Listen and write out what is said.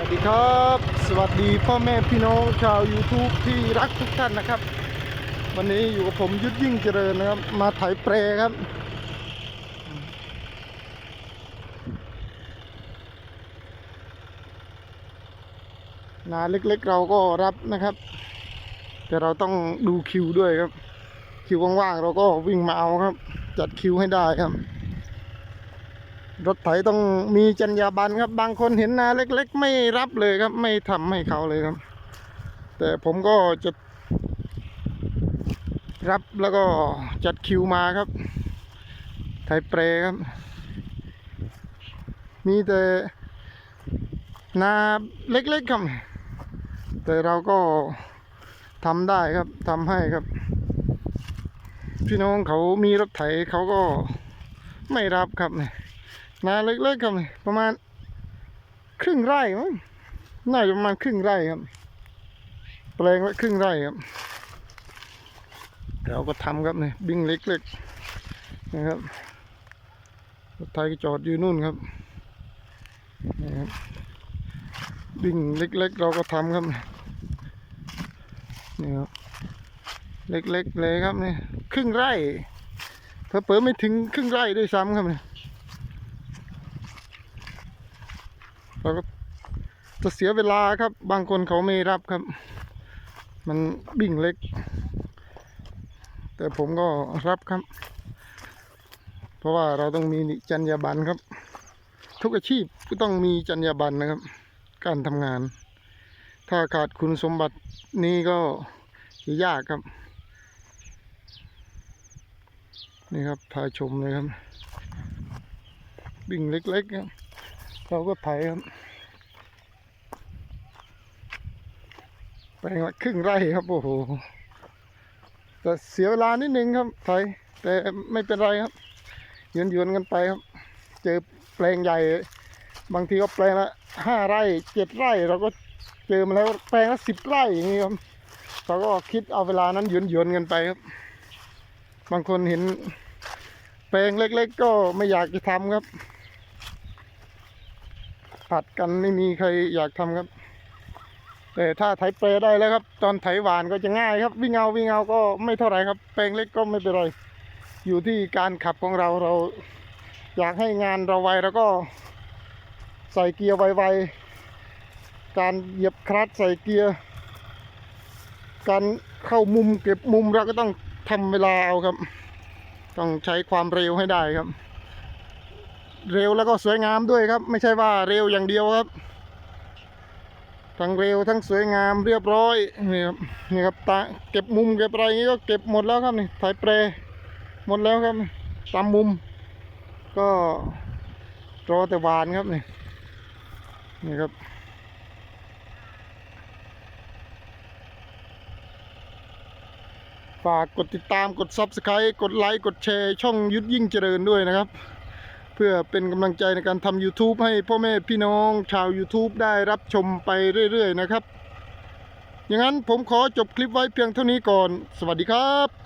วัสดีครับ สวัสดีพ่อแม่พี่น้องชาว YouTube ที่รักทุกท่านนะครับ วันนี้อยู่กับผมยุทธยิ่งเจริญนะครับ มาไถเปรครับ นาเล็กๆเราก็รับนะครับ แต่เราต้องดูคิวด้วยครับ คิวว่างๆเราก็วิ่งมาเอาครับ จัดคิวให้ได้ครับ รถไถต้องมีจรรยาบรรณครับ บางคนเห็นนาเล็ก ๆ ไม่รับเลยครับ ไม่ทำให้เขาเลยครับ แต่ผมก็จะรับแล้วก็จัดคิวมาครับไถเปรครับ มีแต่นาเล็กๆครับ แต่เราก็ทำได้ครับทำให้ครับ พี่น้องเขามีรถไถเขาก็ไม่รับครับเนี่ย นาเล็กๆครับนี่ประมาณครึ่งไร่มั้งน่าจะประมาณครึ่งไร่ครับแปลงละครึ่งไร่ครับเราก็ทำครับเนี่ยบิ้งเล็กๆนะครับรถไทยก็จอดอยู่นู่นครับนี่ครับบิ้งเล็กๆ เราก็ทำครับนี่ครับเล็กๆเลยครับเนี่ยครึ่งไร่เพิ่มไม่ถึงครึ่งไร่ด้วยซ้ำครับเนี่ย เราก็จะเสียเวลาครับ บางคนเขาไม่รับครับ มันบิ่งเล็ก แต่ผมก็รับครับ เพราะว่าเราต้องมีจรรยาบรรณครับ ทุกอาชีพก็ต้องมีจรรยาบรรณนะครับ การทำงาน ถ้าขาดคุณสมบัตินี้ก็จะยากครับนี่ครับพาชมเลยครับ บิ่งเล็กๆครับ เราก็ไถครับแปลงละครึ่งไร่ครับโอ้โหแต่เสียเวลานิดนึงครับไถแต่ไม่เป็นไรครับยวนยวนกันไปครับ เจอแปลงใหญ่ บางทีก็แปลงละห้าไร่เจ็ดไร่เราก็เจอมาแล้วแปลงละสิบไร่อย่างนี้ครับเราก็คิดเอาเวลานั้นยวนยวนกันไปครับ บางคนเห็นแปลงเล็ก ๆ ก็ไม่อยากจะทำครับ ผัดกันไม่มีใครอยากทำครับ แต่ถ้าไถเปรย์ได้แล้วครับ ตอนไถหวานก็จะง่ายครับ วิ่งเอาวิ่งเอาก็ไม่เท่าไหร่ครับ แปลงเล็กก็ไม่เป็นไร อยู่ที่การขับของเราเรา อยากให้งานเราไวแล้วก็ใส่เกียร์ไวๆ การเหยียบคลัตช์ใส่เกียร์ การเข้ามุมเก็บมุมเราก็ต้องทำเวลาเอาครับ ต้องใช้ความเร็วให้ได้ครับ เร็วแล้วก็สวยงามด้วยครับ ไม่ใช่ว่าเร็วอย่างเดียวครับ ทั้งเร็วทั้งสวยงามเรียบร้อยนี่ครับนี่ครับตาเก็บมุมเก็บอะไรอย่างนี้ก็เก็บหมดแล้วครับนี่ถ่ายเปรย์หมดแล้วครับตามมุม ก็รอแต่วานครับนี่นี่ครับฝากกดติดตามกด Subscribe กดไลค์ กดแชร์ ช่องยุทธยิ่งเจริญด้วยนะครับ พื่อเป็นกำลังใจในการทำ YouTube ให้พ่อแม่พี่น้องชาว YouTube ได้รับชมไปเรื่อย ๆ นะครับอย่างนั้นผมขอจบคลิปไว้เพียงเท่านี้ก่อน สวัสดีครับ